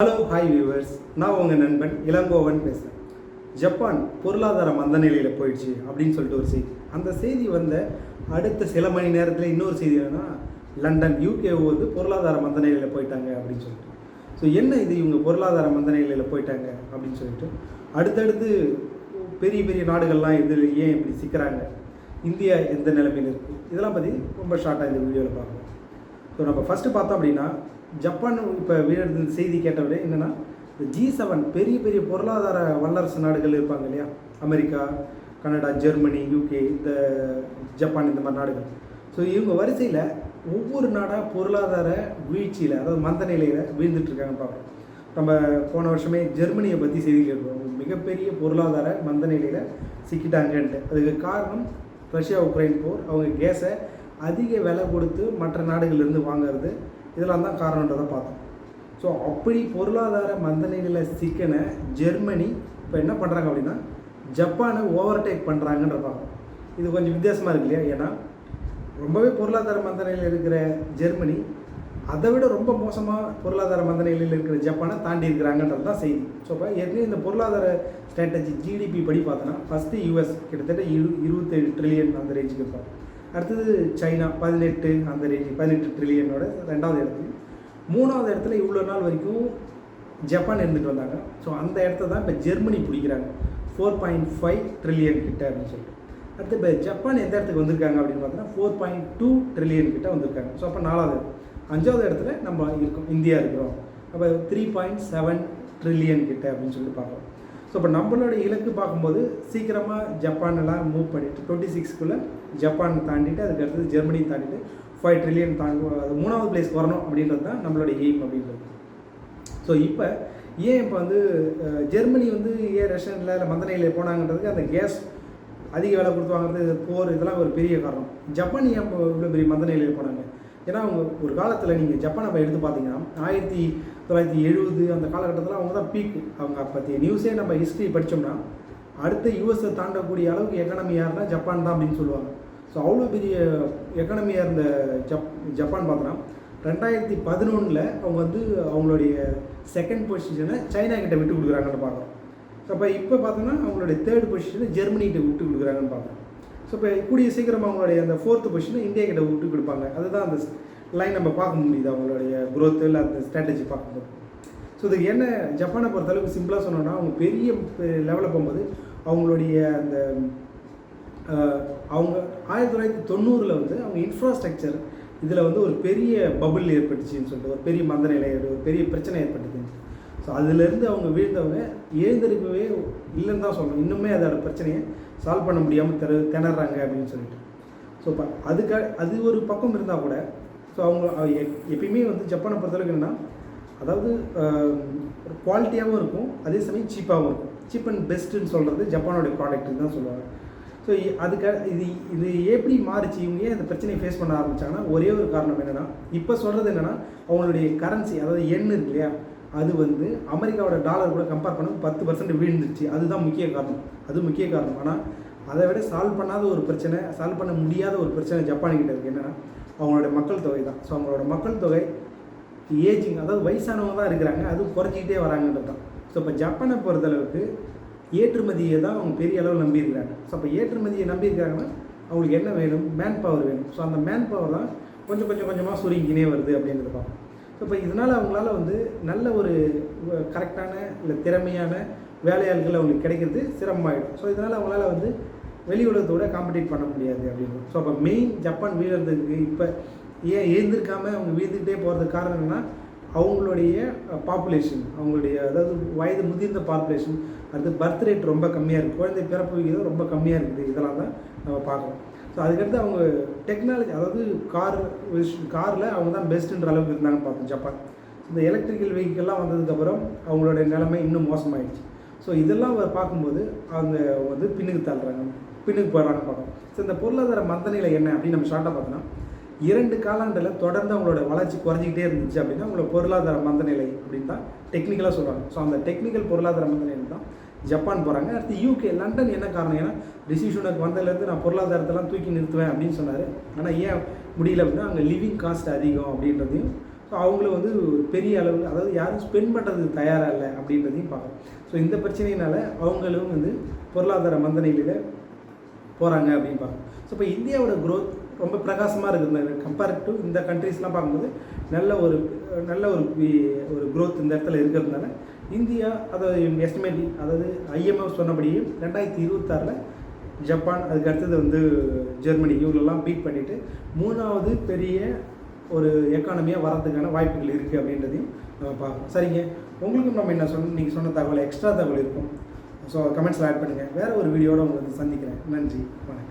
Hello hi viewers நான் உங்கள் நண்பன் இளங்கோவன் பேசுகிறேன் ஜப்பான் பொருளாதார மந்த நிலையில் போயிடுச்சு அப்படின்னு சொல்லிட்டு ஒரு செய்தி. அந்த செய்தி வந்த அடுத்த சில மணி நேரத்தில் இன்னொரு செய்தி என்னன்னா லண்டன் யூகே வந்து பொருளாதார மந்த நிலையில் போயிட்டாங்க அப்படின்னு சொல்லிட்டு. ஸோ என்ன இது இவங்க பொருளாதார மந்த நிலையில் போயிட்டாங்க அப்படின்னு சொல்லிட்டு. அடுத்தடுத்து பெரிய பெரிய நாடுகள்லாம் இதில் ஏன் இப்படி சிக்கிறாங்க? இந்தியா எந்த நிலைமையில் இருக்குது இதெல்லாம் பற்றி ரொம்ப ஷார்ட்டாக இந்த வீடியோவில் பார்க்கலாம் ஸோ நம்ம ஃபஸ்ட்டு பார்த்தோம் அப்படின்னா ஜப்பான் இப்போ வீடு செய்தி கேட்டவரே என்னென்னா இந்த ஜி செவன் பெரிய பெரிய பொருளாதார வல்லரசு நாடுகள் இருப்பாங்க இல்லையா? அமெரிக்கா கனடா ஜெர்மனி யூகே இந்த ஜப்பான் இந்த மாதிரி நாடுகள். ஸோ இவங்க வரிசையில் ஒவ்வொரு நாடாக பொருளாதார வீழ்ச்சியில் அதாவது மந்த நிலையில் வீழ்ந்துட்டு இருக்காங்கன்னு பார்க்குறோம் நம்ம போன வருஷமே ஜெர்மனியை பற்றி செய்தி கேட்குறோம் மிகப்பெரிய பொருளாதார மந்த நிலையில் சிக்கிட்டாங்கன்ட்டு. அதுக்கு காரணம் ரஷ்யா உக்ரைன் போர். அவங்க கேஸை அதிக விலை கொடுத்து மற்ற நாடுகள்லேருந்து வாங்குறது இதெல்லாம் தான் காரணன்றதை பார்த்தோம். ஸோ அப்படி பொருளாதார மந்த நிலையில் ஜெர்மனி இப்போ என்ன பண்ணுறாங்க அப்படின்னா ஜப்பானை ஓவர்டேக் பண்ணுறாங்கன்ற பார்க்கணும் இது கொஞ்சம் வித்தியாசமாக இருக்கு இல்லையா? ஏன்னா ரொம்பவே பொருளாதார மந்த நிலையில் இருக்கிற ஜெர்மனி அதை விட ரொம்ப மோசமாக பொருளாதார மந்த நிலையில் இருக்கிற ஜப்பானை தாண்டி இருக்கிறாங்கன்றது தான் செய்தி. ஸோ இப்போ ஏற்கனவே இந்த பொருளாதார ஸ்ட்ராட்டஜி ஜிடிபி படி பார்த்தோன்னா ஃபஸ்ட்டு யூஎஸ் கிட்டத்தட்ட இரு இருபத்தேழு ட்ரில்லியன் அந்த ரேஞ்சுக்கு இருப்பாங்க அடுத்தது சைனா பதினெட்டு அந்த ரேஞ்சு பதினெட்டு ட்ரில்லியனோட ரெண்டாவது இடத்துல மூணாவது இடத்துல இவ்வளோ நாள் வரைக்கும் ஜப்பான் இருந்துட்டு வந்தாங்க. ஸோ அந்த இடத்த தான் இப்போ ஜெர்மனி பிடிக்கிறாங்க. ஃபோர் பாயிண்ட் ஃபைவ் ட்ரில்லியன் கிட்ட அப்படின்னு சொல்லிட்டு. அடுத்து இப்போ ஜப்பான் எந்த இடத்துக்கு வந்திருக்காங்க அப்படின்னு பார்த்தோன்னா ஃபோர் பாயிண்ட் டூ ட்ரில்லியன் கிட்ட வந்திருக்காங்க. ஸோ அப்போ நாலாவது அஞ்சாவது இடத்துல நம்ம இருக்கோம் இந்தியா இருக்கிறோம். அப்போ த்ரீ பாயிண்ட் செவன் ட்ரில்லியன் கிட்ட அப்படின்னு சொல்லிட்டு பார்க்குறோம். ஸோ இப்போ நம்மளோட இலக்கு பார்க்கும்போது சீக்கிரமாக ஜப்பானெல்லாம் மூவ் பண்ணிட்டு டுவெண்ட்டி சிக்ஸ்க்குள்ளே ஜப்பான் தாண்டிட்டு அதுக்கு அடுத்தது தாண்டிட்டு ஃபைவ் ட்ரில்லியன் தாண்டி அது மூணாவது பிளேஸ்க்கு வரணும் அப்படின்றது தான் நம்மளோட எய்ம் அப்படின்றது. ஸோ இப்போ ஏன் இப்போ வந்து ஜெர்மனி வந்து ஏன் ரஷ்யனில் இல்லை மந்தனையில் போனாங்கன்றதுக்கு அந்த கேஸ் அதிக விலை கொடுத்து வாங்குறது போர் இதெல்லாம் ஒரு பெரிய காரணம். ஜப்பான் ஏன் இப்போ இவ்வளோ பெரிய மந்தநிலையில் போனாங்க? ஏன்னா அவங்க ஒரு காலத்தில் நீங்கள் ஜப்பானை இப்போ எடுத்து பார்த்தீங்கன்னா ஆயிரத்தி தொள்ளாயிரத்தி எழுபது அந்த காலகட்டத்தில் அவங்க தான் பீக் அவங்க பற்றிய நியூஸே நம்ம ஹிஸ்ட்ரி படித்தோம்னா அடுத்த யூஎஸை தாண்டக்கூடிய அளவுக்கு எக்கனமியாக இருந்தால் ஜப்பான் தான் அப்படின்னு சொல்லுவாங்க. ஸோ அவ்வளோ பெரிய எக்கனமியாக இருந்த ஜப் ஜப்பான் பார்த்தோன்னா ரெண்டாயிரத்தி பதினொன்றில் அவங்க வந்து அவங்களுடைய செகண்ட் பொசிஷனை சைனா கிட்ட விட்டு கொடுக்குறாங்கன்னு பார்க்குறோம் ஸோ அப்போ இப்போ பார்த்தோன்னா அவங்களுடைய தேர்ட் பொசிஷனை ஜெர்மனிகிட்ட விட்டு கொடுக்குறாங்கன்னு பார்க்குறோம் ஸோ இப்போ கூடிய சீக்கிரம் அவங்களுடைய அந்த ஃபோர்த்து பொசிஷனை இந்தியா கிட்ட விட்டு கொடுப்பாங்க. அதுதான் அந்த லைன் நம்ம பார்க்க முடியுது அவங்களுடைய குரோத்து இல்லை அந்த ஸ்ட்ராட்டஜி பார்க்கும்போது. ஸோ இதுக்கு என்ன ஜப்பானை பொறுத்தளவுக்கு சிம்பிளாக சொன்னோன்னா அவங்க பெரிய லெவலில் போகும்போது அவங்களுடைய அந்த அவங்க ஆயிரத்தி தொள்ளாயிரத்தி தொண்ணூறில் வந்து அவங்க இன்ஃப்ராஸ்ட்ரக்சர் இதில் வந்து ஒரு பெரிய பபுள் ஏற்பட்டுச்சுன்னு சொல்லிட்டு ஒரு பெரிய மந்த நிலை ஒரு பெரிய பிரச்சனை ஏற்பட்டுச்சு ஸோ அதுலேருந்து அவங்க வீழ்ந்தவங்க எழுந்திருக்கவே இல்லைன்னு தான் சொல்லணும். இன்னுமே அதோட பிரச்சனையை சால்வ் பண்ண முடியாமல் திற திணறாங்க அப்படின்னு சொல்லிட்டு. ஸோ இப்போ அதுக்காக அது ஒரு பக்கம் இருந்தால் கூட ஸோ அவங்க எப்பயுமே வந்து ஜப்பானை பொறுத்தளவுக்கு என்னன்னா அதாவது குவாலிட்டியாகவும் இருக்கும் அதே சமயம் சீப்பாகவும் இருக்கும். சீப் அண்ட் பெஸ்ட்டுன்னு சொல்கிறது ஜப்பானோடைய ப்ராடக்ட்னு தான் சொல்லுவாங்க. ஸோ அதுக்கு இது இது எப்படி மாறிச்சு? இவங்க ஏன் இந்த பிரச்சனையை ஃபேஸ் பண்ண ஆரம்பிச்சாங்கன்னா ஒரே ஒரு காரணம் என்னென்னா இப்போ சொல்கிறது என்னென்னா அவங்களுடைய கரன்சி அதாவது எண் இருக்கு இல்லையா அது வந்து அமெரிக்காவோட டாலர் கூட கம்பேர் பண்ண பத்து பர்சன்ட் வீழ்ந்துருச்சு. அதுதான் முக்கிய காரணம். அது முக்கிய காரணம். ஆனால் அதை விட சால்வ் பண்ணாத ஒரு பிரச்சனை சால்வ் பண்ண முடியாத ஒரு பிரச்சனை ஜப்பானுக்கிட்ட இருக்குது என்னென்னா அவங்களோட மக்கள் தொகை தான். ஸோ அவங்களோட மக்கள் தொகை ஏஜிங் அதாவது வயசானவங்க தான் இருக்கிறாங்க அதுவும் குறைஞ்சிக்கிட்டே வராங்கன்றது தான் ஸோ இப்போ ஜப்பானை பொறுத்தளவுக்கு ஏற்றுமதியை தான் அவங்க பெரிய அளவில் நம்பியிருக்கிறாங்க. ஸோ அப்போ ஏற்றுமதியை நம்பியிருக்காங்கன்னா அவங்களுக்கு என்ன வேணும்? மேன் பவர் வேணும். ஸோ அந்த மேன் பவர் தான் கொஞ்சம் கொஞ்சம் கொஞ்சமாக சுருங்கினே வருது அப்படின்றது பார்ப்போம் ஸோ இப்போ இதனால் அவங்களால வந்து நல்ல ஒரு கரெக்டான இல்லை திறமையான வேலையாள்கள் அவங்களுக்கு கிடைக்கிறது சிரமமாயிடும். ஸோ இதனால் அவங்களால வந்து வெளி உலகத்தோட காம்படிட் பண்ண முடியாது அப்படின்னு ஸோ அப்போ மெயின் ஜப்பான் வீழறதுக்கு இப்போ ஏன் எழுந்திருக்காம அவங்க வீழ்ந்துக்கிட்டே போகிறதுக்கு காரணம் என்னென்னா அவங்களுடைய பாப்புலேஷன் அவங்களுடைய அதாவது வயது முதிர்ந்த பாப்புலேஷன் அடுத்து பர்த் ரேட் ரொம்ப கம்மியாக இருக்குது குழந்தை பிறப்பு விகிதம் ரொம்ப கம்மியாக இருக்குது. இதெல்லாம் தான் நம்ம பார்க்குறோம் ஸோ அதுக்கடுத்து அவங்க டெக்னாலஜி அதாவது கார் காரில் அவங்க தான் பெஸ்ட்டுன்ற அளவுக்கு இருந்தாங்கன்னு பார்த்தோம் ஜப்பான். இந்த எலக்ட்ரிக்கல் வெஹிக்கிள்லாம் வந்ததுக்கப்புறம் அவங்களுடைய நிலைமை இன்னும் மோசமாயிடுச்சு. ஸோ இதெல்லாம் பார்க்கும்போது அவங்க வந்து பின்னுக்கு தள்ளுறாங்க. பின்னுக்கு போடுறாங்க பார்க்கணும். ஸோ இந்த பொருளாதார மந்தநிலை என்ன அப்படின்னு நம்ம ஷார்ட்டாக பார்த்தோன்னா இரண்டு காலாண்டில் தொடர்ந்து அவங்களோட வளர்ச்சி குறைஞ்சிக்கிட்டே இருந்துச்சு அப்படின்னா அவங்களோட பொருளாதார மந்தநிலை அப்படின்னு தான் டெக்னிக்கலாக சொல்கிறாங்க ஸோ அந்த டெக்னிக்கல் பொருளாதார மந்தநிலை தான் ஜப்பான் போகிறாங்க அடுத்து யூகே லண்டன் என்ன காரணம்? ஏன்னா ரிஷி சுனக் வந்ததுலேருந்து நான் பொருளாதாரத்தெல்லாம் தூக்கி நிறுத்துவேன் அப்படின்னு சொன்னார். ஆனால் ஏன் முடியல அப்படின்னா அங்கே லிவிங் காஸ்ட் அதிகம் அப்படின்றதையும் ஸோ அவங்களும் வந்து பெரிய அளவில் அதாவது யாரும் ஸ்பெண்ட் பண்ணுறதுக்கு தயாராக இல்லை அப்படின்றதையும் பார்க்குறோம் ஸோ இந்த பிரச்சனையினால அவங்களும் வந்து பொருளாதார மந்த நிலையில் போகிறாங்க அப்படின்னு பார்க்குறோம் ஸோ இப்போ இந்தியாவோட க்ரோத் ரொம்ப பிரகாசமாக இருக்குது கம்பேர் டு இந்த கண்ட்ரீஸ்லாம் பார்க்கும்போது நல்ல ஒரு நல்ல ஒரு ஒரு க்ரோத் இந்த இடத்துல இருக்கிறதுனால இந்தியா அதாவது எஸ்டிமேட் அதாவது ஐஎம்எஃப் சொன்னபடியே ரெண்டாயிரத்தி இருபத்தாறில் ஜப்பான் அதுக்கு அடுத்தது வந்து ஜெர்மனி இவங்களெல்லாம் பீட் பண்ணிவிட்டு மூணாவது பெரிய ஒரு எக்கானமியாக வரதுக்கான வாய்ப்புகள் இருக்குது அப்படின்றதையும் நம்ம பார்க்கணும். சரிங்க. உங்களுக்கும் நம்ம என்ன சொன்ன நீங்கள் சொன்ன தகவல் எக்ஸ்ட்ரா தகவல் இருக்கும். ஸோ கமெண்ட்ஸில் ஆட் பண்ணுங்கள் வேறு ஒரு வீடியோட உங்களை வந்து சந்திக்கிறேன். நன்றி. வணக்கம்.